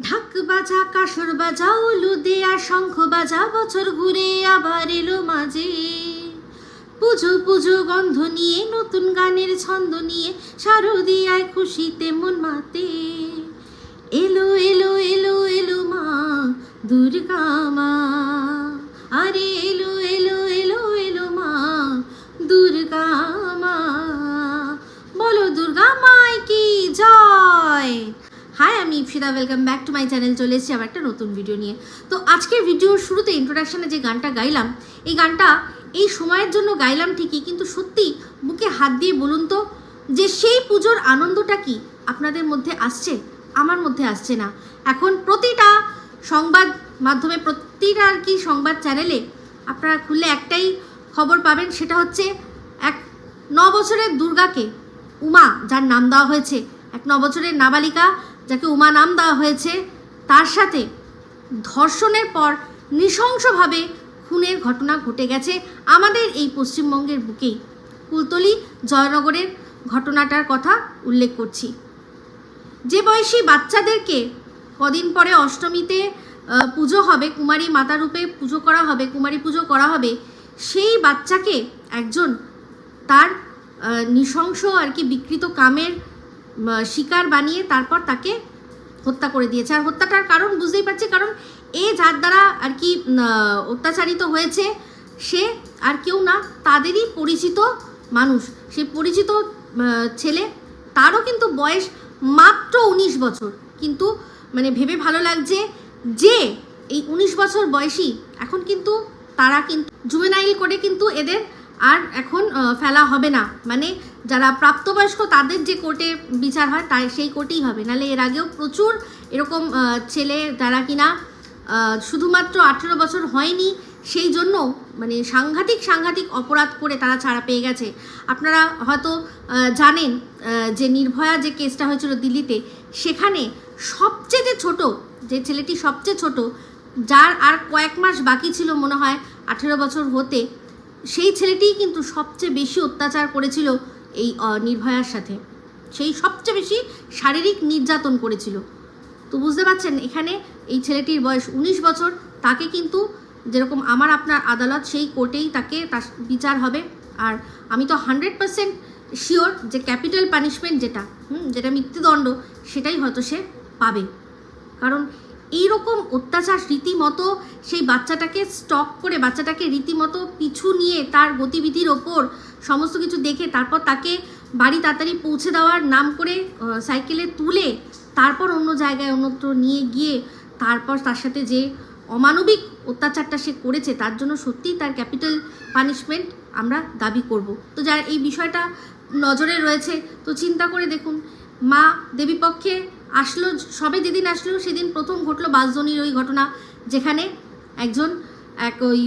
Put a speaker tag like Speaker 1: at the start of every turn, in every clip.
Speaker 1: ঢাক বাজা, কাসর বাজা উলু দেয়া শঙ্খ বাজা, বছর ঘুরে আবার এলো মাঝে। পুজো পুজো, গন্ধ নিয়ে, নতুন গানের ছন্দ নিয়ে, শারদিয়ায় খুশিতে মন মাতে। এলো এলো এলো এলো মা, দুর্গা মা। আরে এলো এলো এলো এলো মা, দুর্গা মা। বলো, দুর্গা মাই কি জয়? হাই আমি Ipsita welcome back to my channel চলে এসেছি আবার একটা নতুন ভিডিও নিয়ে। তো আজকের ভিডিওর শুরুতে ইন্ট্রোডাকশানে যে গানটা গাইলাম, এই গানটা এই সময়ের জন্য গাইলাম ঠিকই, কিন্তু সত্যি বুকে হাত দিয়ে বলুন তো, যে সেই পুজোর আনন্দটা কি আপনাদের মধ্যে আসছে? আমার মধ্যে আসছে না। এখন প্রতিটা সংবাদ মাধ্যমে, প্রতিটা আর কি সংবাদ চ্যানেলে আপনারা খুললে একটাই খবর পাবেন, সেটা হচ্ছে এক ন বছরের দুর্গাকে, উমা, যার নাম দেওয়া হয়েছে, এক ন বছরের নাবালিকা যাকে উমা নাম দেওয়া হয়েছে, তার সাথে ধর্ষণের পর নৃশংসভাবে খুনের ঘটনা ঘটে গেছে আমাদের এই পশ্চিমবঙ্গের বুকেই কুলতলি জয়নগরের ঘটনাটার কথা উল্লেখ করছি। যে বয়সী বাচ্চাদেরকে কদিন পরে অষ্টমীতে পুজো হবে, কুমারী মাতা রূপে পুজো করা হবে, কুমারী পুজো করা হবে, সেই বাচ্চাকে একজন তার নৃশংস আর কি বিকৃত কামের শিকার বানিয়ে তারপর তাকে হত্যা করে দিয়েছে। আর হত্যাটার কারণ বুঝতেই পারছি, কারণ এ যার দ্বারা আর কি অত্যাচারিত হয়েছে, সে আর কেউ না, তাদেরই পরিচিত মানুষ। সে পরিচিত ছেলে, তারও কিন্তু বয়স মাত্র উনিশ বছর। কিন্তু মানে ভেবে ভালো লাগছে যে এই উনিশ বছর বয়সী এখন কিন্তু তারা কিন্তু, জুমেনাইল করে কিন্তু এদের আর এখন ফেলা হবে না। মানে যারা প্রাপ্তবয়স্ক, তাদের যে কোর্টে বিচার হয়, তাই সেই কোর্টেই হবে। নাহলে এর আগেও প্রচুর এরকম ছেলে যারা কিনা শুধুমাত্র আঠেরো বছর হয়নি, সেই জন্য মানে সাংঘাতিক সাংঘাতিক অপরাধ করে তারা ছাড়া পেয়ে গেছে। আপনারা হয়তো জানেন যে নির্ভয়া যে কেসটা হয়েছিল দিল্লিতে, সেখানে সবচেয়ে যে ছোট, যে ছেলেটি সবচেয়ে ছোট, যার আর কয়েক মাস বাকি ছিল মনে হয় আঠেরো বছর হতে, সেই ছেলেটিই কিন্তু সবচেয়ে বেশি অত্যাচার করেছিল এই নির্ভয়ার সাথে। সেই সবচেয়ে বেশি শারীরিক নির্যাতন করেছিল। তো বুঝতে পারছেন, এখানে এই ছেলেটির বয়স উনিশ বছর, তাকে কিন্তু যেরকম আমার আপনার আদালত, সেই কোর্টেই তাকে তার বিচার হবে। আর আমি তো হান্ড্রেড পার্সেন্ট শিওর যে ক্যাপিটাল পানিশমেন্ট যেটা, হুম, যেটা মৃত্যুদণ্ড, সেটাই হয়তো সে পাবে। কারণ এইরকম অত্যাচার রীতিমতো সেই বাচ্চাটাকে স্টক করে বাচ্চাটাকে রীতিমতো পিছু নিয়ে তার গতিবিধির ওপর সমস্ত কিছু দেখে তারপর তাকে বাড়ি তাড়াতাড়ি পৌঁছে দেওয়ার নাম করে সাইকেলে তুলে তারপর অন্য জায়গায় অন্যত্র নিয়ে গিয়ে তারপর তার সাথে যে অমানবিক অত্যাচারটা সে করেছে তার জন্য সত্যিই তার ক্যাপিটাল পানিশমেন্ট আমরা দাবি করব। তো যারা এই বিষয়টা নজরে রয়েছে, তো চিন্তা করে দেখুন মা দেবীপক্ষে আসলো, সবে যেদিন আসলো সেদিন প্রথম ঘটলো বাসজনির ওই ঘটনা, যেখানে একজন এক ওই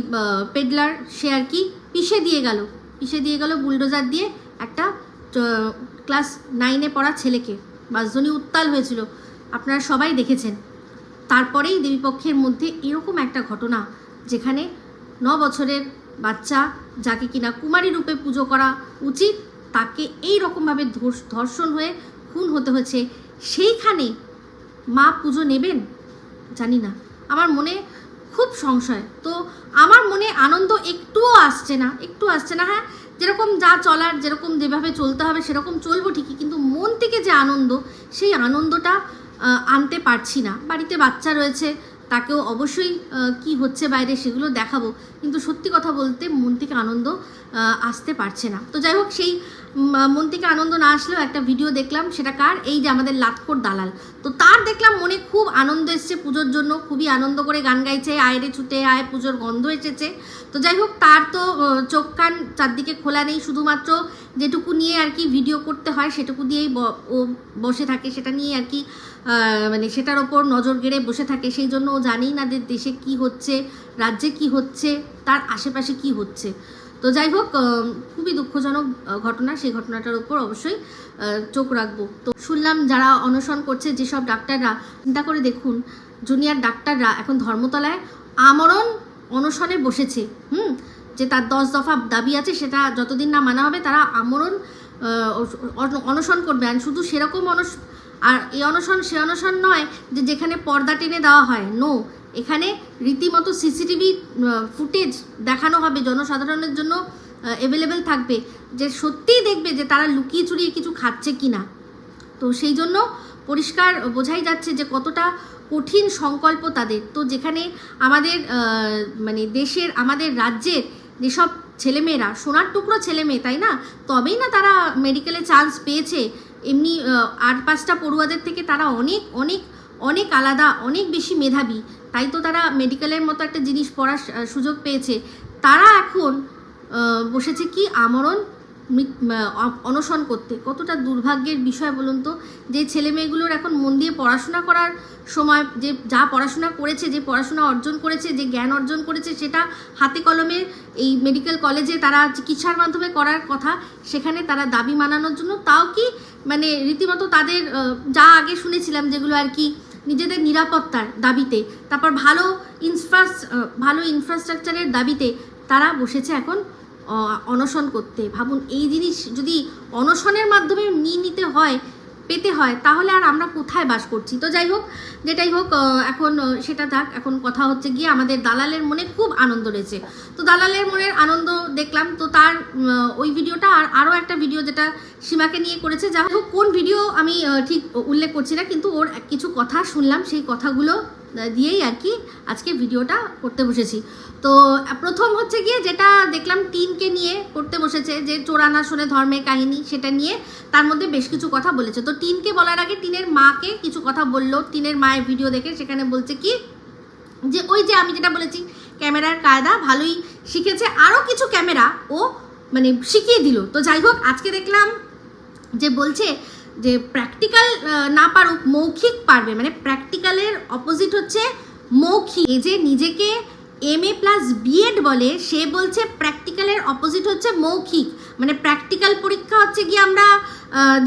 Speaker 1: পেডলার সে আর কি পিষে দিয়ে গেল, পিষে দিয়ে গেল বুলডোজার দিয়ে একটা ক্লাস নাইনে পড়া ছেলেকে। বাসজনী উত্তাল হয়েছিল, আপনারা সবাই দেখেছেন। তারপরেই দেবীপক্ষের মধ্যে এরকম একটা ঘটনা, যেখানে ন বছরের বাচ্চা যাকে কিনা কুমারী রূপে পুজো করা উচিত, তাকে এই রকমভাবে ধর্ষণ হয়ে খুন হতে হয়েছে সেইখানে মা পুজো নেবেন? জানি না। আমার মনে খুব সংশয়। তো আমার মনে আনন্দ একটুও আসছে না একটু আসছে না। হ্যাঁ যেরকম যা চলার, যেরকম যেভাবে চলতে হবে, সেরকম চলবো ঠিকই, কিন্তু মন থেকে যে আনন্দ, সেই আনন্দটা আনতে পারছি না। বাড়িতে বাচ্চা রয়েছে তাকেও অবশ্যই কি হচ্ছে বাইরে সেগুলো দেখাবো। কিন্তু সত্যি কথা বলতে মন থেকে আনন্দ আসতে পারছে না। তো যাই হোক, সেই মন থেকে আনন্দ না আসলেও একটা ভিডিও দেখলাম, সেটা কার? এই যে আমাদের লাতকোর দালাল। তো তার দেখলাম মনে খুব আনন্দ এসছে পুজোর জন্য, খুবই আনন্দ করে গান গাইছে, আয়রে ছুটে আয়, পুজোর গন্ধ এসেছে। তো যাই হোক, তার তো চোখ কান চারদিকে খোলা নেই, শুধুমাত্র যেটুকু নিয়ে আর কি ভিডিও করতে হয়, সেটুকু দিয়েই ও বসে থাকে, সেটা নিয়ে আর কি মানে সেটার ওপর নজর গেড়ে বসে থাকে। সেই জন্য ও জানেই না যে দেশে কি হচ্ছে, রাজ্যে কি হচ্ছে, তার আশেপাশে কি হচ্ছে। তো যাই হোক খুবই দুঃখজনক ঘটনা। সেই ঘটনাটার উপর অবশ্যই চোখ রাখব। তো শুনলাম যারা অনশন করছে, যেসব ডাক্তাররা, চিন্তা করে দেখুন, জুনিয়র ডাক্তাররা এখন ধর্মতলায় আমরণ অনশনে বসেছে। হুম? যে তার দশ দফা দাবি আছে, সেটা যতদিন না মানা হবে, তারা আমরণ অনশন করবে। আর শুধু সেরকম অনশ আর এই অনশন, সে অনশন নয় যে যেখানে পর্দা টেনে দেওয়া হয়। নো এখানে রীতিমতো সিসিটিভি ফুটেজ দেখানো হবে, জনসাধারণের জন্য অ্যাভেলেবেল থাকবে, যে সত্যিই দেখবে যে তারা লুকিয়ে চুরিয়ে কিছু খাচ্ছে কি না তো সেই জন্য পরিষ্কার বোঝাই যাচ্ছে যে কতটা কঠিন সংকল্প তাদের। তো যেখানে আমাদের মানে দেশের, আমাদের রাজ্যের যেসব ছেলেমেয়েরা, সোনার টুকরো ছেলেমেয়ে, তাই না? তবেই না তারা মেডিকেলে চান্স পেয়েছে এমনি আট পাঁচটা পড়ুয়াদের থেকে তারা অনেক অনেক অনেক আলাদা, অনেক বেশি মেধাবী। তাই তো তারা মেডিকেলের মতো একটা জিনিস পড়ার সুযোগ পেয়েছে। তারা এখন বসেছে কি? আমরণ অনশন করতে। কতটা দুর্ভাগ্যের বিষয় বলুন তো? যে ছেলে মেয়েগুলোর এখন মন দিয়ে পড়াশোনা করার সময়, যে যা পড়াশোনা করেছে, যে পড়াশোনা অর্জন করেছে, যে জ্ঞান অর্জন করেছে, সেটা হাতে কলমে এই মেডিকেল কলেজে তারা চিকিৎসার মাধ্যমে করার কথা, সেখানে তারা দাবি মানানোর জন্য, তাও কি মানে রীতিমতো তাদের যা আগে শুনেছিলাম যেগুলো আর কি নিজেদের নিরাপত্তার দাবিতে, তারপর ভালো ইনফ্রাস ভালো ইনফ্রাস্ট্রাকচারের দাবিতে তারা বসেছে এখন অনশন করতে। ভাবুন, এই জিনিস যদি অনশনের মাধ্যমে নিয়ে নিতে হয়, পেতে হয়, তাহলে আর আমরা কোথায় বাস করছি? তো যাই হোক, যেটাই হোক এখন সেটা থাক এখন কথা হচ্ছে গিয়ে আমাদের দালালের মনে খুব আনন্দ রয়েছে। তো দালালের মনের আনন্দ দেখলাম, তো তার ওই ভিডিওটা আর আরও একটা ভিডিও যেটা সীমাকে নিয়ে করেছে। যা হোক, কোন ভিডিও আমি ঠিক উল্লেখ করছি না, কিন্তু ওর কিছু কথা শুনলাম, সেই কথাগুলো দিয়েই আর কি আজকে ভিডিওটা করতে বসেছি। তো, প্রথম হচ্ছে গিয়ে যেটা দেখলাম টিনকে নিয়ে করতে বসেছে, যে চোরানা শোনে ধর্মের কাহিনী সেটা নিয়ে তার মধ্যে বেশ কিছু কথা বলেছে। তো টিনকে বলার আগে টিনের মাকে কিছু কথা বলল। টিনের মায়ের ভিডিও দেখে সেখানে বলছে কি, যে ওই যে আমি যেটা বলেছি, ক্যামেরার কায়দা ভালোই শিখেছে আরও কিছু ক্যামেরা ও মানে শিখিয়ে দিল। তো যাই হোক, আজকে দেখলাম যে বলছে যে প্র্যাকটিক্যাল না পারুক, মৌখিক পারবে। মানে প্র্যাকটিক্যালের অপোজিট হচ্ছে মৌখিক। যে নিজেকে এম এ প্লাস বিএড বলে, সে বলছে প্র্যাকটিক্যালের অপোজিট হচ্ছে মৌখিক। মানে প্র্যাকটিক্যাল পরীক্ষা হচ্ছে কি আমরা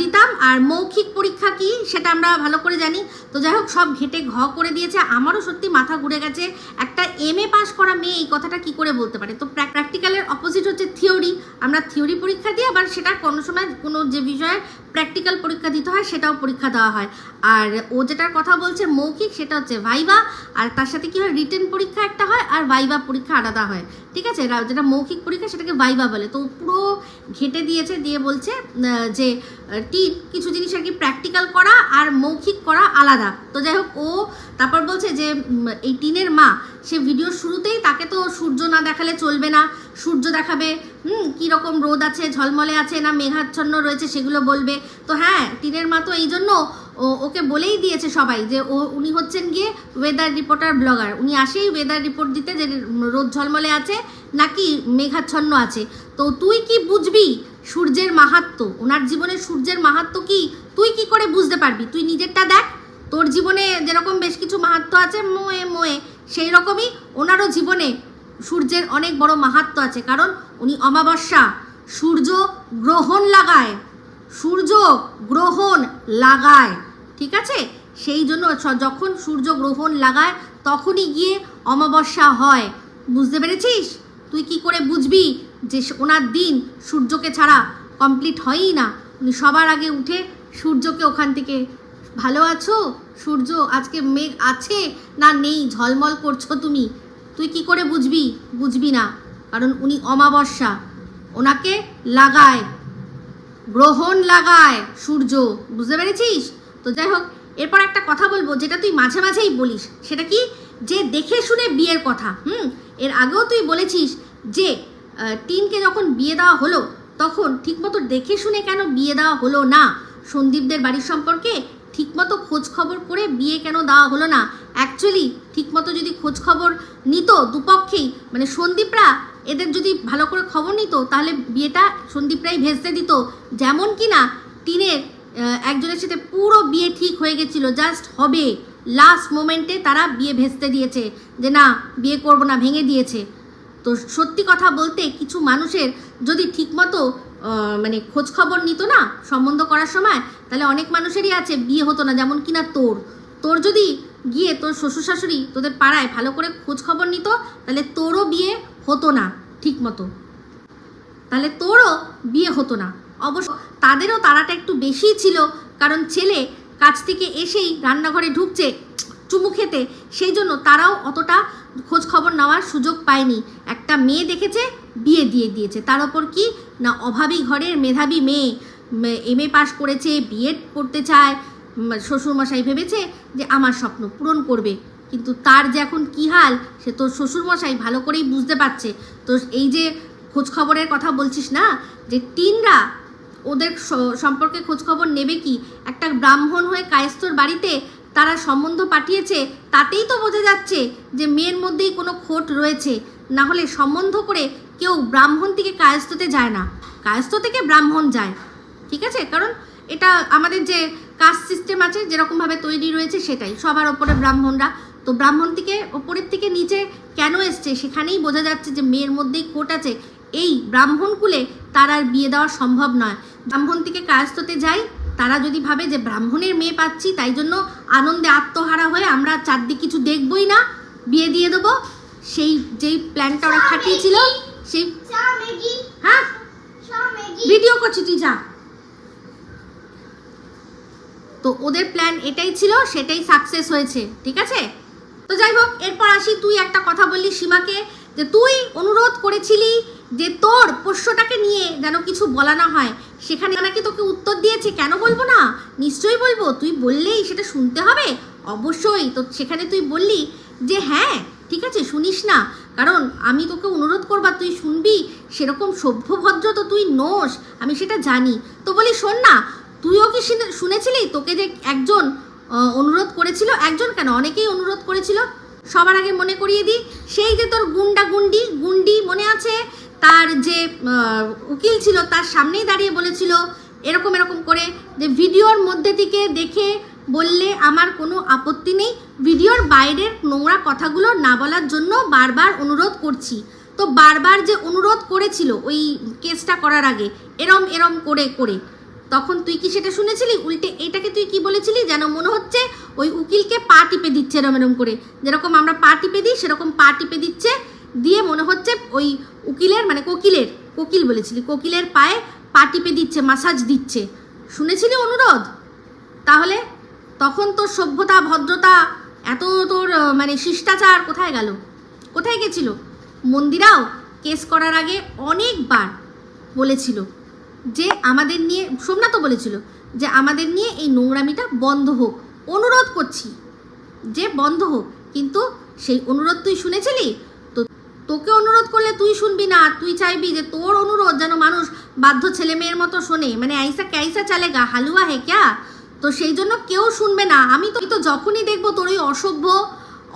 Speaker 1: দিতাম। আর মৌখিক পরীক্ষা কি সেটা আমরা ভালো করে জানি। তো যাই হোক, সব ঘেটে ঘ করে দিয়েছে। আমারও সত্যি মাথা ঘুরে গেছে। একটা এম এ পাস করা মেয়ে এই কথাটা কি করে বলতে পারে? তো প্র্যাকটিক্যালের অপোজিট হচ্ছে থিওরি আমরা থিওরি পরীক্ষা দিই, আবার সেটা কোনো সময় কোনো যে বিষয়ে প্র্যাকটিক্যাল পরীক্ষা দিতে হয়, সেটাও পরীক্ষা দেওয়া হয়। আর ও যেটার কথা বলছে মৌখিক, সেটা হচ্ছে ভাইবা আর তার সাথে কি হয়? রিটেন পরীক্ষা একটা হয়, আর ভাইবা পরীক্ষা আলাদা হয়। ঠিক আছে? যেটা মৌখিক পরীক্ষা, সেটাকে ভাইবা বলে। তো পুরো ঘেটে দিয়েছে, দিয়ে বলছে যে টি কিছু জিনিস আর কি প্র্যাকটিক্যাল করা আর মৌখিক করা আলাদা। তো যাই হোক ও তারপর বলছে যে এই টিনের মা, সে ভিডিওর শুরুতেই তাকে তো সূর্য না দেখালে চলবে না। সূর্য দেখাবে, হুম কীরকম রোদ আছে, ঝলমলে আছে না মেঘাচ্ছন্ন রয়েছে সেগুলো বলবে। তো হ্যাঁ টিনের মা তো এই জন্য ও, ওকে বলেই দিয়েছে সবাই যে, ও, উনি হচ্ছেন গিয়ে ওয়েদার রিপোর্টার ব্লগার উনি আসেই ওয়েদার রিপোর্ট দিতে যে, রোদ ঝলমলে আছে নাকি মেঘাচ্ছন্ন আছে। তো তুই কি বুঝবি সূর্যের মাহাত্ম ওনার জীবনে সূর্যের মাহাত্ম কি? তুই কি করে বুঝতে পারবি? তুই নিজেরটা দেখ। তোর জীবনে যেরকম বেশ কিছু মাহাত্ম আছে, মোয়ে মোয়ে সেই রকমই ওনারও জীবনে সূর্যের অনেক বড় মাহাত্ম আছে। কারণ উনি অমাবস্যা, সূর্য গ্রহণ লাগায়। সূর্য গ্রহণ লাগায়। ঠিক আছে? সেই জন্য যখন সূর্য গ্রহণ লাগায়, তখনই গিয়ে অমাবস্যা হয়। বুঝতে পেরেছিস? তুই কি করে বুঝবি? যে ওনার দিন সূর্যকে ছাড়া কমপ্লিট হয়ই না। উনি সবার আগে উঠে সূর্যকে ওখান থেকে, ভালো আছো? সূর্য আজকে মেঘ আছে না নেই? ঝলমল করছ তুমি? তুই কি করে বুঝবি? বুঝবি না। কারণ উনি অমাবস্যা। ওনাকে লাগায়। গ্রহণ লাগায় সূর্য। বুঝতে পেরেছিস? তো যাই হোক, এরপর একটা কথা বলব যেটা তুই মাঝে মাঝেই বলিস। সেটা কি? যে দেখে শুনে বিয়ের কথা। হুম? এর আগেও তুই বলেছিস যে টিনকে যখন বিয়ে দেওয়া হলো, তখন ঠিকমতো দেখে শুনে কেন বিয়ে দেওয়া হলো না? সন্দীপদের বাড়ির সম্পর্কে ঠিকমতো খোঁজ খবর করে বিয়ে কেন দেওয়া হলো না? অ্যাকচুয়ালি ঠিকমতো যদি খোঁজ খবর নিত দুপক্ষেই মানে সন্দীপরা এদের যদি ভালো করে খবর নিত, তাহলে বিয়েটা সন্দীপরাই ভেস্তে দিত। যেমন কি না টিনের একজনের সাথে পুরো বিয়ে ঠিক হয়ে গেছিল জাস্ট হবে। লাস্ট মোমেন্টে তারা বিয়ে ভেস্তে দিয়েছে যে, না, বিয়ে করব না, ভেঙে দিয়েছে। তো সত্যি কথা বলতে কিছু মানুষের যদি ঠিকমতো মানে খোঁজ খবর নিত না সম্বন্ধ করার সময়, তাহলে অনেক মানুষেরই আছে বিয়ে হতো না, যেমন কিনা তোর। তোর যদি গিয়ে তোর শ্বশুর শাশুড়ি তোদের পাড়ায় ভালো করে খোঁজ খবর নিত, তাহলে তোরও বিয়ে হতো না ঠিক মতো তাহলে তোরও বিয়ে হতো না। অবশ্য তাদেরও তাড়াটা একটু বেশিই ছিল, কারণ ছেলে কাজ থেকে এসেই রান্নাঘরে ঢুকছে চুমু খেতে সেই জন্য তারাও অতটা খোঁজ খবর নেওয়ার সুযোগ পায়নি। একটা মেয়ে দেখেছে, বিয়ে দিয়ে দিয়েছে। তার ওপর কি? না, অভাবী ঘরের মেধাবী মেয়ে। এম এ পাশ করেছে বিএড পড়তে চায়। শ্বশুরমশাই ভেবেছে যে, আমার স্বপ্ন পূরণ করবে। কিন্তু তার যে এখন কী হাল, সে তোর শ্বশুরমশাই ভালো করেই বুঝতে পারছে। তো এই যে খোঁজ খবরের কথা বলছিস না, যে টিনরা ওদের সম্পর্কে খোঁজখবর নেবে কি? একটা ব্রাহ্মণ হয়ে কায়স্থর বাড়িতে তারা সম্বন্ধ পাঠিয়েছে তাতেই তো বোঝা যাচ্ছে যে মেয়ের মধ্যেই কোনো খোট রয়েছে। না হলে সম্বন্ধ করে কেউ ব্রাহ্মণ থেকে কায়স্থতে যায় না। কায়স্থ থেকে ব্রাহ্মণ যায়। ঠিক আছে? কারণ এটা আমাদের যে কাস্ট সিস্টেম আছে, যেরকমভাবে তৈরি রয়েছে সেটাই। সবার ওপরে ব্রাহ্মণরা। তো ব্রাহ্মণ থেকে ওপরের থেকে নিচে কেন এসছে সেখানেই বোঝা যাচ্ছে যে মেয়ের মধ্যেই কোট আছে। এই ব্রাহ্মণ কুলে তার আর বিয়ে দেওয়া সম্ভব নয়। ব্রাহ্মণ থেকে কায়স্থতে যাই তারা যদি ভাবে যে ব্রাহ্মণের মেয়ে পাচ্ছি তাই জন্য আনন্দে আত্মহারা হয়ে আমরা চারদিক কিছু দেখবই না বিয়ে দিয়ে দেবো। সেই যেই প্ল্যানটা ওরা খাটিয়েছিল সেই হ্যাঁ? ভিডিও করছি তুই যা। তো ওদের প্ল্যান এটাই ছিল সেটাই সাকসেস হয়েছে ঠিক আছে? তো যাই হোক এরপর আসি তুই একটা কথা বললি সীমাকে যে তুই অনুরোধ করেছিলি যে তোর পোষ্যটাকে নিয়ে যেন কিছু বলা না হয়, সেখানে নাকি তোকে উত্তর দিয়েছে। কেন বলব না? নিশ্চয়ই বলব। তুই বললেই সেটা শুনতে হবে। অবশ্যই তো সেখানে তুই বললি যে হ্যাঁ ঠিক আছে, শুনিস না। কারণ আমি তোকে অনুরোধ করবা তুই শুনবি, সেরকম সভ্য ভদ্র তো তুই নোস, আমি সেটা জানি। তো বলি, শোন না, তুইও কি শুনে- শুনেছিলি? তোকে যে একজন অনুরোধ করেছিল। একজন কেন? অনেকেই অনুরোধ করেছিল। সবার আগে মনে করিয়ে দিই, সেই যে তোর গুন্ডা গুন্ডি গুন্ডি মনে আছে? তার যে উকিল ছিল তার সামনেই দাঁড়িয়ে বলেছিল এরকম এরকম করে যে ভিডিওর মধ্যে থেকে দেখে বললে আমার কোনো আপত্তি নেই। ভিডিওর বাইরের নোংরা কথাগুলো না বলার জন্য বারবার অনুরোধ করছি। তো বারবার যে অনুরোধ করেছিল ওই কেসটা করার আগে, এরম এরম করে করে। তখন তুই কি সেটা শুনেছিলি? উল্টে এটাকে তুই কি বলেছিলি? যেন মনে হচ্ছে ওই উকিলকে পা টিপে দিচ্ছে এরম এরম করে। যেরকম আমরা পা টিপে দিই, সেরকম পা টিপে দিচ্ছে দিয়ে মনে হচ্ছে ওই উকিলের মানে কোকিলের, কোকিল বলেছিলি, কোকিলের পায়ে পা টিপে দিচ্ছে মাসাজ দিচ্ছে। শুনেছিলি অনুরোধ? তাহলে তখন তোর সভ্যতা, ভদ্রতা, এত তোর মানে শিষ্টাচার কোথায় গেল? কোথায় গেছিল? মন্দিরাও কেস করার আগে অনেকবার বলেছিল যে আমাদের নিয়ে, সোমনাথও বলেছিল যে আমাদের নিয়ে এই নোংরামিটা বন্ধ হোক। অনুরোধ করছি যে বন্ধ হোক, কিন্তু সেই অনুরোধ তুই শুনেছিলি? তোকে অনুরোধ করলে তুই শুনবি না তুই চাইবি যে তোর অনুরোধ যেন মানুষ বাধ্য ছেলে মেয়ের মতো শোনে। মানে আইসা ক্যাইসা চালেগা হালুয়া হে ক্যা? তো সেই জন্য কেউ শুনবে না। আমি তো তো যখনই দেখব তোর ওই অসভ্য,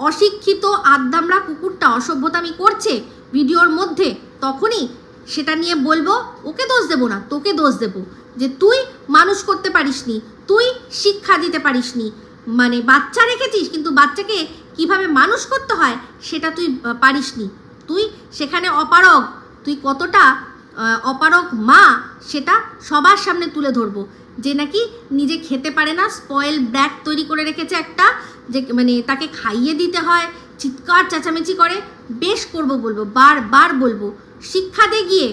Speaker 1: অশিক্ষিত, আদ্দামরা কুকুরটা অসভ্যতামি করছে ভিডিওর মধ্যে, তখনই সেটা নিয়ে বলব, ওকে দোষ দেবো না, তোকে দোষ দেবো যে তুই মানুষ করতে পারিসনি তুই শিক্ষা দিতে পারিসনি মানে বাচ্চা রেখেছিস, কিন্তু বাচ্চাকে কীভাবে মানুষ করতে হয়, সেটা তুই পারিসনি তুই সেখানে অপারগ। তুই কতটা আহ, অপারগ মা সেটা সবার সামনে তুলে ধরবো। যে নাকি নিজে খেতে পারে না স্পয়েল ব্র্যাক তৈরি করে রেখেছে একটা যে মানে তাকে খাইয়ে দিতে হয় চিৎকার চেঁচামেচি করে বেশ করব বলব বারবার বলব শিক্ষা দে গিয়ে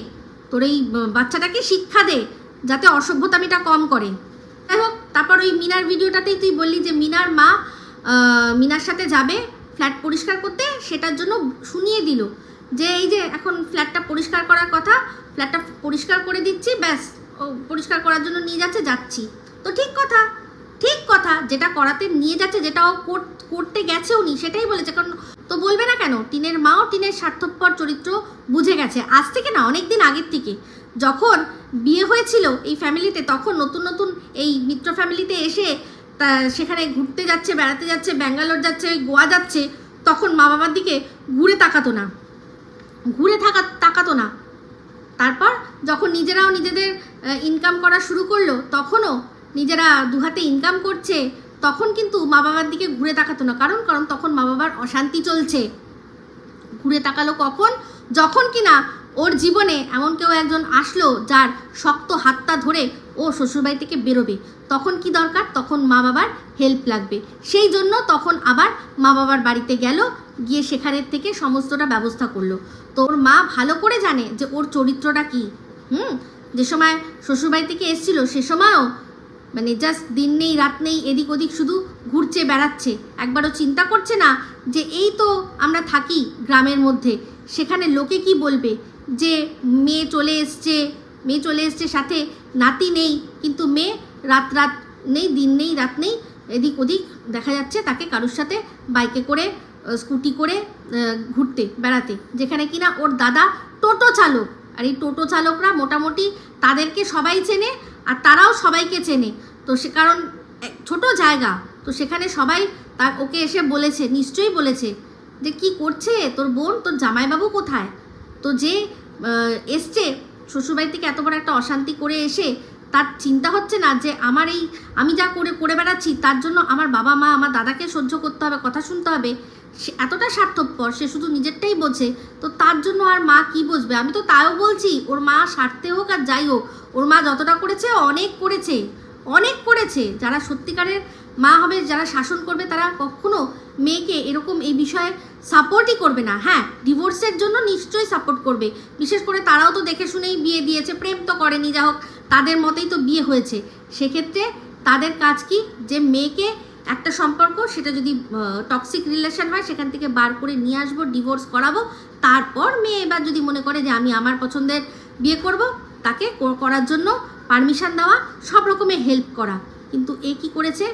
Speaker 1: তোর এই বাচ্চাটাকে শিক্ষা দে যাতে অসভ্যতামিটা কম করে। যাই হোক তারপর ওই মিনার ভিডিওটাতেই তুই বললি যে মিনার মা মিনার সাথে যাবে ফ্ল্যাট পরিষ্কার করতে সেটার জন্য শুনিয়ে দিল যে এই যে এখন ফ্ল্যাটটা পরিষ্কার করার কথা, ফ্ল্যাটটা পরিষ্কার করে দিচ্ছি, ব্যাস, ও পরিষ্কার করার জন্য নিয়ে যাচ্ছে, যাচ্ছি। তো ঠিক কথা ঠিক কথা, যেটা করাতে নিয়ে যাচ্ছে, যেটা ও কর- করতে গেছে উনি, সেটাই বলেছে। কারণ তো বলবে না কেন, টিনের মাও টিনের স্বার্থপর চরিত্র বুঝে গেছে। আজ থেকে না অনেক দিন আগের থেকে, যখন বিয়ে হয়েছিল এই ফ্যামিলিতে তখন নতুন নতুন এই মিত্র ফ্যামিলিতে এসে তা সেখানে ঘুরতে যাচ্ছে, বেড়াতে যাচ্ছে, ব্যাঙ্গালোর যাচ্ছে, গোয়া যাচ্ছে, তখন মা বাবার দিকে ঘুরে তাকাতো না। ঘুরে থাকা, তাকাতো না। তারপর যখন নিজেরাও নিজেদের ইনকাম করা শুরু করল, তখনও নিজেরা দুহাতে ইনকাম করছে, তখন কিন্তু মা বাবার দিকে ঘুরে তাকাতো না। কারণ কারণ তখন মা বাবার অশান্তি চলছে। ঘুরে তাকালো কখন? যখন কিনা ওর জীবনে এমন কেউ একজন আসলো যার শক্ত হাতটা ধরে ও শ্বশুরবাড়ি থেকে বেরোবে। তখন কি দরকার? তখন মা বাবার হেল্প লাগবে। সেই জন্য তখন আবার মা বাবার বাড়িতে গেল, গিয়ে সেখানের থেকে সমস্তটা ব্যবস্থা করল। তো ওর মা ভালো করে জানে যে ওর চরিত্রটা কি। হুম? যে সময় শ্বশুরবাড়ি থেকে এসছিল, সে সময়ও মানে জাস্ট দিন নেই, রাত নেই, এদিক ওদিক শুধু ঘুরছে, বেড়াচ্ছে। একবারও চিন্তা করছে না যে এই তো আমরা থাকি গ্রামের মধ্যে। সেখানে লোকে কি বলবে? যে মেয়ে চলে এসছে, মেয়ে চলে এসছে সাথে নাতি নেই, কিন্তু মেয়ে রাত রাত নেই, দিন নেই, রাত নেই, এদিক ওদিক দেখা যাচ্ছে তাকে কারোর সাথে বাইকে করে স্কুটি করে ঘুরতে, বেড়াতে, যেখানে কিনা ওর দাদা টোটো চালক। আর এই টোটো চালকরা মোটামুটি তাদেরকে সবাই চেনে আর তারাও সবাইকে চেনে। তো সে কারণ ছোট জায়গা, তো সেখানে সবাই তা ওকে এসে বলেছে, নিশ্চয়ই বলেছে যে, কি করছে তোর বোন? তোর জামাইবাবু কোথায়? তো যে এসছে শ্বশুরবাড়ি থেকে এত বড় একটা অশান্তি করে এসে তার চিন্তা হচ্ছে না যে আমার এই আমি যা করে করে বেড়াচ্ছি, তার জন্য আমার বাবা মা, আমার দাদাকে সহ্য করতে হবে, কথা শুনতে হবে, সে এতটা স্বার্থপর, সে শুধু নিজেরটাই বোঝে, তো তার জন্য আর মা কি বুঝবে? আমি তো তাও বলছি, ওর মা স্বার্থে হোক আর যাই হোক, ওর মা যতটা করেছে, অনেক করেছে অনেক করেছে। যারা সত্যিকারের মা হবে, যারা শাসন করবে, তারা কখনো মেয়েকে এরকম এই বিষয়ে সাপোর্টই করবে না। হ্যাঁ ডিভোর্সের জন্য নিশ্চয়ই সাপোর্ট করবে। বিশেষ করে তারাও তো দেখে শুনেই বিয়ে দিয়েছে, প্রেম তো করেনি, যা হোক, তাদের মতেই তো বিয়ে হয়েছে। সেক্ষেত্রে তাদের কাজ কি? যে মেয়েকে একটা সম্পর্ক, সেটা যদি টক্সিক রিলেশন হয়, সেখান থেকে বার করে নিয়ে আসব ডিভোর্স করাবো, তারপর মেয়ে এবার যদি মনে করে যে আমি আমার পছন্দের বিয়ে করব, তাকে করার জন্য পারমিশন দেওয়া, সব রকমের হেল্প করা। কিন্তু এ কি করেছে?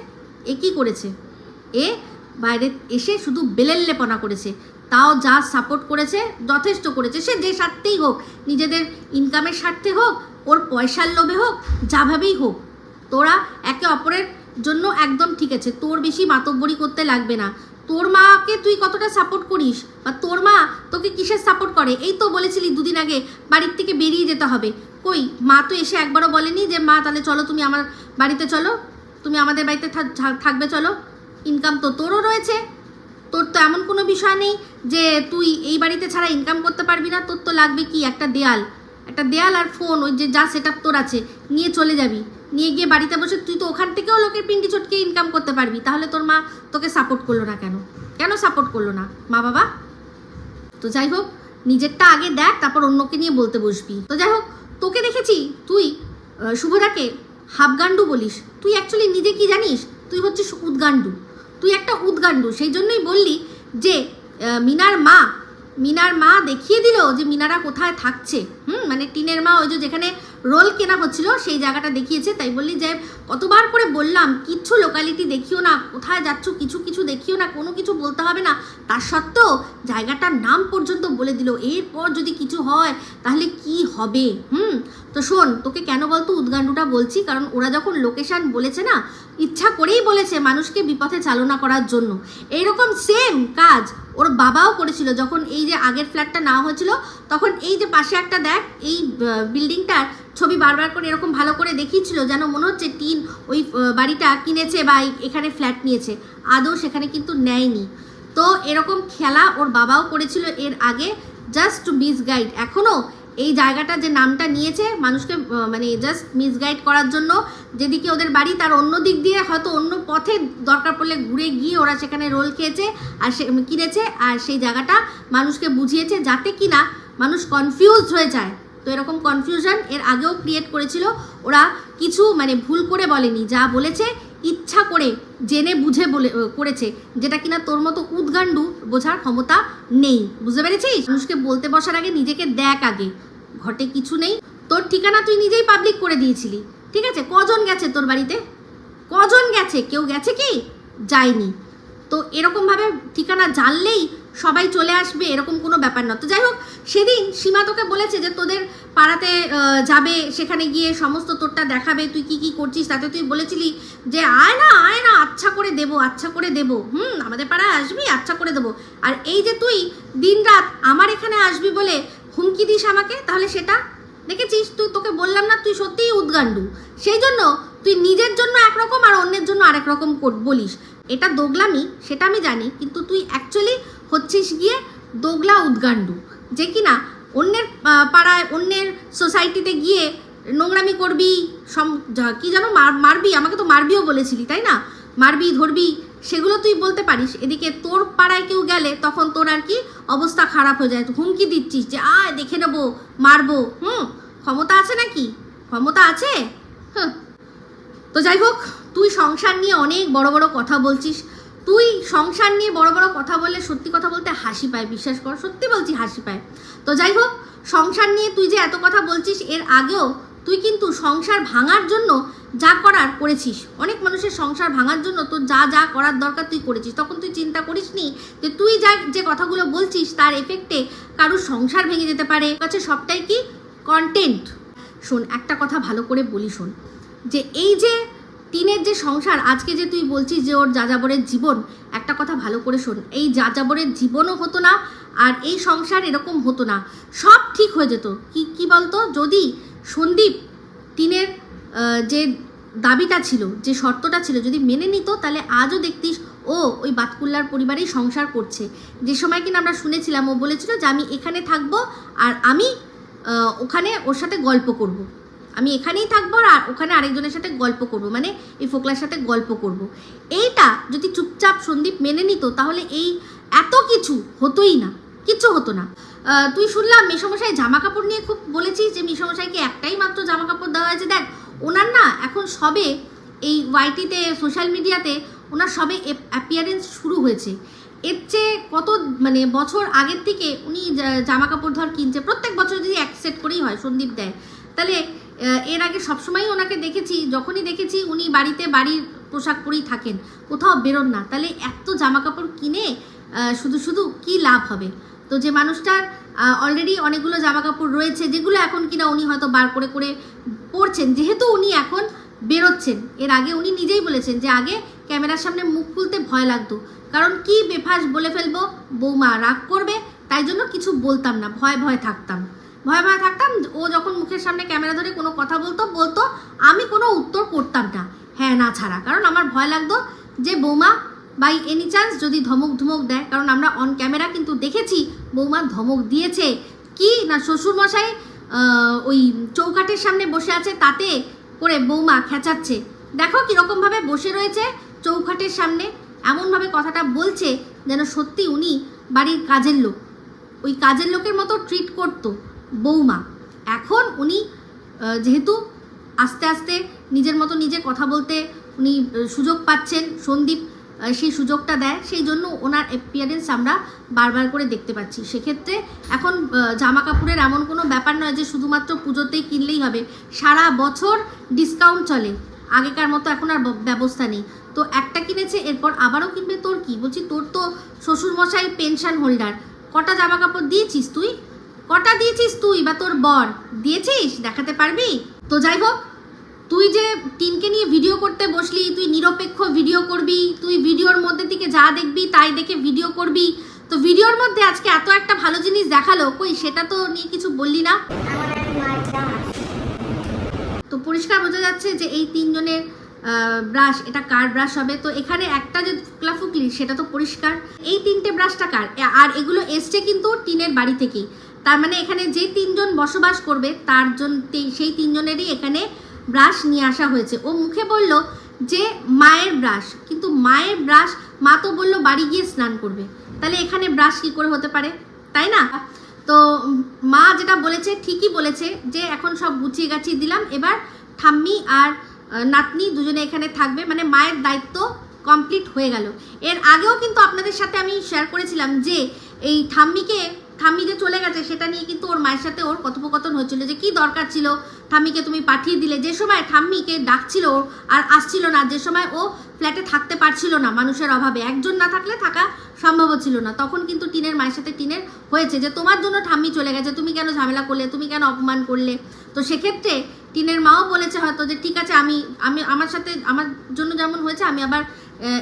Speaker 1: এ কি করেছে? এ বাইরে এসে শুধু বেলেল্লেপনা করেছে। তাও যা সাপোর্ট করেছে, যথেষ্ট করেছে। সে যে স্বার্থেই হোক, নিজেদের ইনকামের স্বার্থে হোক, ওর পয়সার লোভে হোক যাভাবেই হোক, তোরা একে অপরের জন্য একদম ঠিক আছে। তোর বেশি মাতব্বরি করতে লাগবে না। তোর মাকে তুই কতটা সাপোর্ট করিস? বা তোর মা তোকে কিসের সাপোর্ট করে? এই তো বলেছিলি দুদিন আগে, বাড়ির থেকে বেরিয়ে যেতে হবে। কই, মা তো এসে একবারও বলেনি যে, মা, তাহলে চলো তুমি আমার বাড়িতে চলো। তুমি আমাদের বাড়িতে থাক- থাক- থাকবে, চলো। ইনকাম তো তোরও রয়েছে। তোর তো এমন কোনো বিষয় নেই যে তুই এই বাড়িতে ছাড়া ইনকাম করতে পারবি না। তোর তো লাগবে কি? একটা দেয়াল। একটা দেয়াল আর ফোন ওই যে যা সেট তোর আছে, নিয়ে চলে যাবি। নিয়ে গিয়ে বাড়িতে বসে তুই তো ওখান থেকেও লোকের পিন্ডি চটকে ইনকাম করতে পারবি। তাহলে তোর মা তোকে সাপোর্ট করল না কেন? কেন সাপোর্ট করল না? মা বাবা? তো যাই হোক, নিজেরটা আগে দেখ, তারপর অন্যকে নিয়ে বলতে বসবি। তো যাই হোক, তোকে দেখেছি। তুই শুভদাকে হাফগান্ডু বলিস। তুই অ্যাকচুয়ালি নিজে কি জানিস? তুই হচ্ছিস উদ্গান্ডু তুই একটা উদ্গান্ডু সেই জন্যই বললি যে মিনার মা মিনার মা দেখিয়ে দিল যে মিনারা কোথায় থাকছে। হুম মানে টিনের মা ওই যে যেখানে রোল কেনা হচ্ছিল, সেই জায়গাটা দেখিয়েছে। তাই বললি, যে কতবার করে বললাম কিচ্ছু লোকালিটি দেখিও না, কোথায় যাচ্ছ, কিছু কিছু দেখিও না, কোনো কিছু বলতে হবে না। তার সত্ত্বেও জায়গাটার নাম পর্যন্ত বলে দিল। এরপর যদি কিছু হয়, তাহলে কি হবে? হুম, তো শোন, তোকে কেন বলতো উদ্গান্ডুটা বলছি? কারণ ওরা যখন লোকেশান বলেছে না, ইচ্ছা করেই বলেছে মানুষকে বিপথে চালনা করার জন্য। এইরকম সেম কাজ ওর বাবাও করেছিল, যখন এই যে আগের ফ্ল্যাটটা নেওয়া হয়েছিল, তখন এই যে পাশে একটা দেখ, এই বিল্ডিংটার ছবি বারবার করে এরকম ভালো করে দেখিয়েছিল, যেন মনে হচ্ছে টিন ওই বাড়িটা কিনেছে বা এখানে ফ্ল্যাট নিয়েছে। আদৌ সেখানে কিন্তু নেয়নি। তো এরকম খেলা ওর বাবাও করেছিল এর আগে জাস্ট টু মিস গাইড এখনও এই জায়গাটা যে নামটা নিয়েছে মানুষকে মানে জাস্ট মিসগাইড করার জন্য, যেদিকে ওদের বাড়ি, তার অন্য দিক দিয়ে হয়তো অন্য পথে দরকার পড়লে ঘুরে গিয়ে ওরা সেখানে রোল খেয়েছে আর সে, কিনেছে, আর সেই জায়গাটা মানুষকে বুঝিয়েছে যাতে কিনা মানুষ কনফিউজড হয়ে যায়। তো এরকম কনফিউশন এর আগেও ক্রিয়েট করেছিল। ওরা কিছু মানে ভুল করে বলেনি, যা বলেছে ইচ্ছা করে, জেনে বুঝে বলে করেছে, যেটা কিনা তোর মতো উদ্গান্ডু বোঝার ক্ষমতা নেই। বুঝতে পেরেছিস? মানুষকে বলতে বসার আগে নিজেকে দেখ আগে। ঘটে কিছু নেই। তোর ঠিকানা তুই নিজেই পাবলিক করে দিয়েছিলি। ঠিক আছে? কজন গেছে তোর বাড়িতে? কজন গেছে? কেউ গেছে কি? যায়নি। তো এরকমভাবে ঠিকানা জানলেই সবাই চলে আসবে, এরকম কোনো ব্যাপার না। তো যাই হোক, সেদিন সীমা তোকে বলেছে যে তোদের পাড়াতে যাবে, সেখানে গিয়ে সমস্ত তোরটা দেখাবে, তুই কি কি করছিস তাতে তুই বলেছিলি যে আয় না আয় না আচ্ছা করে দেবো আচ্ছা করে দেবো। হুম, আমাদের পাড়ায় আসবি আচ্ছা করে দেবো। আর এই যে তুই দিনরাত আমার এখানে আসবি বলে হুমকি দিস আমাকে, তাহলে সেটা দেখেছিস? তুই তোকে বললাম না, তুই সত্যিই উদ্গান্ডু। সেই জন্য তুই নিজের জন্য একরকম আর অন্যের জন্য আরেক রকম বলিস। এটা দোগলামি, সেটা আমি জানি, কিন্তু তুই অ্যাকচুয়ালি হচ্ছিস গিয়ে দোগলা উদ্গান্ডু, যে কিনা অন্যের পাড়ায় অন্যের সোসাইটিতে গিয়ে নোংরামি করবি, সম কি যেন মার- মারবি, আমাকে তো মারবিও বলেছিলি, তাই না? মারবি, ধরবি, সেগুলো তুই বলতে পারিস, এদিকে তোর পাড়ায় কেউ গেলে তখন তোর আর কি অবস্থা খারাপ হয়ে যায়, হুমকি দিচ্ছিস যে, আয়, দেখে নেব, মারবো। হুম, ক্ষমতা আছে নাকি? ক্ষমতা আছে? হুঁ তো যাই হোক তুই সংসার নিয়ে অনেক বড় বড় কথা বলছিস। তুই সংসার নিয়ে বড় বড় কথা বললে সত্যি কথা বলতে হাসি পায়, বিশ্বাস কর, সত্যি বলছি হাসি পায়। তো যাই হোক, সংসার নিয়ে তুই যে এত কথা বলছিস, এর আগেও তুই কিন্তু সংসার ভাঙার জন্য যা করার করেছিস। অনেক মানুষের সংসার ভাঙার জন্য তোর যা যা করার দরকার তুই করেছিস। তখন তুই চিন্তা করিস নি যে তুই যা যে কথাগুলো বলছিস, তার এফেক্টে কারোর সংসার ভেঙে যেতে পারে। কাছে সবটাই কি? কন্টেন্ট শোন, একটা কথা ভালো করে বলি শোন, যে এই যে টিনের যে সংসার, আজকে যে তুই বলছিস যে ওর যাযাবরের জীবন, একটা কথা ভালো করে শোন। এই যাযাবরের জীবনও হতো না আর এই সংসার এরকম হতো না। সব ঠিক হয়ে যেত। কি কি বলতো? যদি সন্দীপ টিনের যে দাবিটা ছিল, যে শর্তটা ছিল, যদি মেনে নিত, তাহলে আজও দেখতিস ও ওই বাতকুল্লার পরিবারেই সংসার করছে। যে সময় কিনা আমরা শুনেছিলাম, ও বলেছিল যে আমি এখানে থাকব আর আমি ওখানে ওর সাথে গল্প করব। আমি এখানেই থাকব আর ওখানে আরেকজনের সাথে গল্প করব মানে এই ফোকলার সাথে গল্প করব। এইটা যদি চুপচাপ সন্দীপ মেনে নিত, তাহলে এই এত কিছু হতোই না, কিচ্ছু হতো না। তুই শুনলাম মেসমশাই জামা কাপড় নিয়ে খুব বলেছিস যে মেসমশাইকে একটাই মাত্র জামা কাপড় দেওয়া হয়েছে। দেখ, ওনার না এখন সবে এই ওয়াইটিতে, সোশ্যাল মিডিয়াতে ওনার সবে অ্যাপিয়ারেন্স শুরু হয়েছে। এর চেয়ে কত মানে বছর আগের থেকে উনি জামা কাপড় ধর কিনছে, প্রত্যেক বছর যদি এক সেট করেই হয় সন্দীপ দেয়, তাহলে এর আগে সবসময়ই ওনাকে দেখেছি, যখনই দেখেছি উনি বাড়িতে বাড়ির পোশাক পরেই থাকেন, কোথাও বেরোন না। তাহলে এত জামা কাপড় কিনে শুধু শুধু কি লাভ হবে? তো যে মানুষটার অলরেডি অনেকগুলো জামা কাপড় রয়েছে, যেগুলো এখন কিনা উনি হয়তো বার করে করে পরছেন। যেহেতু উনি এখন বেরোচ্ছেন, এর আগে উনি নিজেই বলেছেন যে আগে ক্যামেরার সামনে মুখ খুলতে ভয় লাগতো। কারণ কি বেফাস বলে ফেলব? বৌমা রাগ করবে, তাই জন্য কিছু বলতাম না, ভয় ভয় থাকতাম। ভয় ভয় থাকতাম। ও যখন মুখের সামনে ক্যামেরা ধরে কোনো কথা বলতো বলতো, আমি কোনো উত্তর করতাম না। হ্যাঁ না ছাড়া। কারণ আমার ভয় লাগতো যে বৌমা বাই এনি চান্স যদি ধমক ধমক দেয়, কারণ আমরা অন ক্যামেরা কিন্তু দেখেছি বৌমা ধমক দিয়েছে। কি না শ্বশুরমশাই ওই চৌকাঠের সামনে বসে আছে তাতে করে বৌমা খেঁচাচ্ছে। দেখো কীরকমভাবে বসে রয়েছে চৌখাটের সামনে, এমনভাবে কথাটা বলছে যেন সত্যি উনি বাড়ির কাজের লোক। ওই কাজের লোকের মতো ট্রিট করতো। বৌমা। এখন উনি যেহেতু আস্তে আস্তে নিজের মতো নিজে কথা বলতে উনি সুযোগ পাচ্ছেন, সন্দীপ সেই সুযোগটা দেয়, সেই জন্য ওনার অ্যাপিয়ারেন্স আমরা বারবার করে দেখতে পাচ্ছি। সেক্ষেত্রে এখন জামা কাপড়ের এমন কোনো ব্যাপার নয় যে শুধুমাত্র পুজোতেই কিনলেই হবে। সারা বছর ডিসকাউন্ট চলে। আগেকার মতো এখন আর ব্যবস্থা নেই। তো একটা কিনেছে, এরপর আবারও কিনবে, তোর কি? বলছি, তোর তো শ্বশুরমশাই পেনশন হোল্ডার কটা জামা কাপড় দিয়েছিস তুই? কটা দিয়েছিস তুই বা তোর বর? দিয়েছিস? দেখাতে পারবি? তো যাই হোক, তুই যে টিনকে নিয়ে ভিডিও করতে বসলি, তুই নিরপেক্ষ ভিডিও করবি, তুই ভিডিওর মধ্যে থেকে যা দেখবি তাই দেখে ভিডিও করবি। তো ভিডিওর মধ্যে আজকে এত একটা ভালো জিনিস দেখাল, কই সেটা তো নিয়ে কিছু বললি না? তো পরিষ্কার বোঝা যাচ্ছে যে এই তিনজনের ব্রাশ এটা কার ব্রাশ হবে? তো এখানে একটা যে ফুকলি সেটা তো পরিষ্কার। এই তিনটে ব্রাশটা কার? আর এগুলো এসছে কিন্তু টিনের বাড়ি থেকেই। তার মানে এখানে যে তিনজন বসবাস করবে, তার জন সেই তিনজনেরই এখানে ব্রাশ নিয়ে আসা হয়েছে। ও মুখে বলল যে, মায়ের ব্রাশ। কিন্তু মায়ের ব্রাশ, মা তো বলল বাড়ি গিয়ে স্নান করবে। তাহলে এখানে ব্রাশ কি করে হতে পারে? তাই না? তো মা যেটা বলেছে, ঠিকই বলেছে যে, এখন সব গুছিয়ে গাছিয়ে দিলাম। এবার ঠাম্মি আর নাতনি দুজনে এখানে থাকবে। মানে মায়ের দায়িত্ব কমপ্লিট হয়ে গেল। এর আগেও কিন্তু আপনাদের সাথে আমি শেয়ার করেছিলাম যে, এই ঠাম্মিকে ঠাম্মি যে চলে গেছে, সেটা নিয়ে কিন্তু ওর মায়ের সাথে ওর কথোপকথন হয়েছিল যে কি দরকার ছিল। ঠাম্মিকে তুমি পাঠিয়ে দিলে। যে সময় ঠাম্মিকে ডাকছিল আর আসছিল না, যে সময় ও ফ্ল্যাটে থাকতে পারছিল না মানুষের অভাবে। একজন না থাকলে থাকা সম্ভব ছিল না। তখন কিন্তু টিনের মায়ের সাথে টিনের হয়েছে যে তোমার জন্য ঠাম্মি চলে গেছে, তুমি কেন ঝামেলা করলে, তুমি কেন অপমান করলে? তো সেক্ষেত্রে টিনের মাও বলেছে হয়তো যে, ঠিক আছে, আমি আমি, আমার সাথে, আমার জন্য যেমন হয়েছে, আমি আবার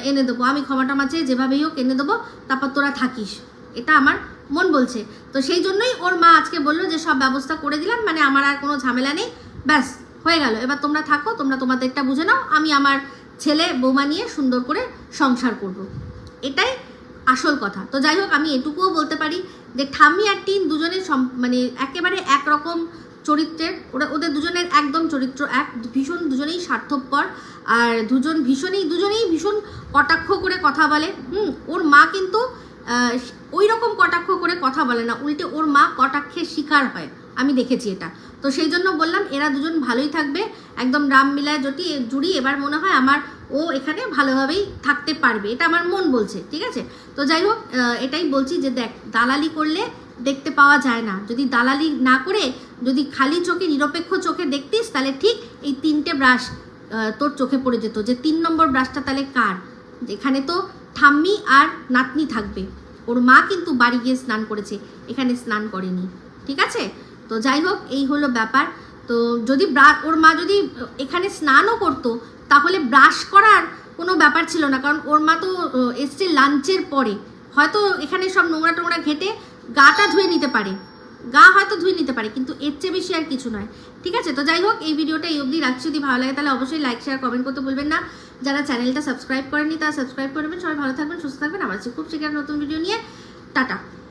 Speaker 1: এনে দেবো। আমি ক্ষমা টমা চেয়ে যেভাবেই হোক এনে দেবো, তারপর তোরা থাকিস। এটা আমার মন বলছে। তো সেই জন্যই ওর মা আজকে বলল যে, সব ব্যবস্থা করে দিলাম মানে আমার আর কোনো ঝামেলা নেই। ব্যাস, হয়ে গেল। এবার তোমরা থাকো, তোমরা তোমাদেরটা বুঝে নাও। আমি আমার ছেলে বৌমা নিয়ে সুন্দর করে সংসার করব। এটাই আসল কথা। তো যাই হোক, আমি এটুকুও বলতে পারি যে, ঠাম্মি আর টিন দুজনের মানে একেবারে একরকম চরিত্রের। ওরা, ওদের দুজনের একদম চরিত্র এক। ভীষণ দুজনেই স্বার্থপর। আর দুজন ভীষণই, দুজনেই ভীষণ কটাক্ষ করে কথা বলে। হুম, ওর মা কিন্তু ওই রকম কটাক্ষ করে কথা বলে না। উল্টে ওর মা কটাক্ষের শিকার হয়। আমি দেখেছি এটা। তো সেই জন্য বললাম, এরা দুজন ভালোই থাকবে। একদম রাম মিলায় জটি জুড়ি, এবার মনে হয় আমার ও এখানে ভালোভাবেই থাকতে পারবে। এটা আমার মন বলছে, ঠিক আছে? তো যাই হোক এটাই বলছি যে দেখ, দালালি করলে দেখতে পাওয়া যায় না। যদি দালালি না করে, যদি খালি চোখে, নিরপেক্ষ চোখে দেখতিস, তাহলে ঠিক এই তিনটে ব্রাশ তোর চোখে পড়ে যেত। যে তিন নম্বর ব্রাশটা তাহলে কার? এখানে তো ঠাম্মি আর নাতনি থাকবে। ওর মা কিন্তু বাড়ি গিয়ে স্নান করেছে, এখানে স্নান করেনি। ঠিক আছে? তো যাই হোক, এই হলো ব্যাপার। তো যদি ওর মা যদি এখানে স্নানও করতো, তাহলে ব্রাশ করার কোনো ব্যাপার ছিল না। কারণ ওর মা তো এসছে লাঞ্চের পরে। হয়তো এখানে সব নোংরা টোংরা ঘেটে গাটা ধুয়ে নিতে পারে। গা হয়তো ধুয়ে নিতে পারে, কিন্তু এর চেয়ে বেশি আর কিছু নয়। ঠিক আছে? তো যাই হোক, এই ভিডিওটা এই অবধি রাখছি। যদি ভালো লাগে তাহলে অবশ্যই লাইক শেয়ার কমেন্ট করতে বলবেন না। যারা চ্যানেলটা সাবস্ক্রাইব করেনি তারা সাবস্ক্রাইব করবেন সবাই ভালো থাকবেন, সুস্থ থাকবেন। আমার খুব শীঘ্র নতুন ভিডিও নিয়ে। টাটা।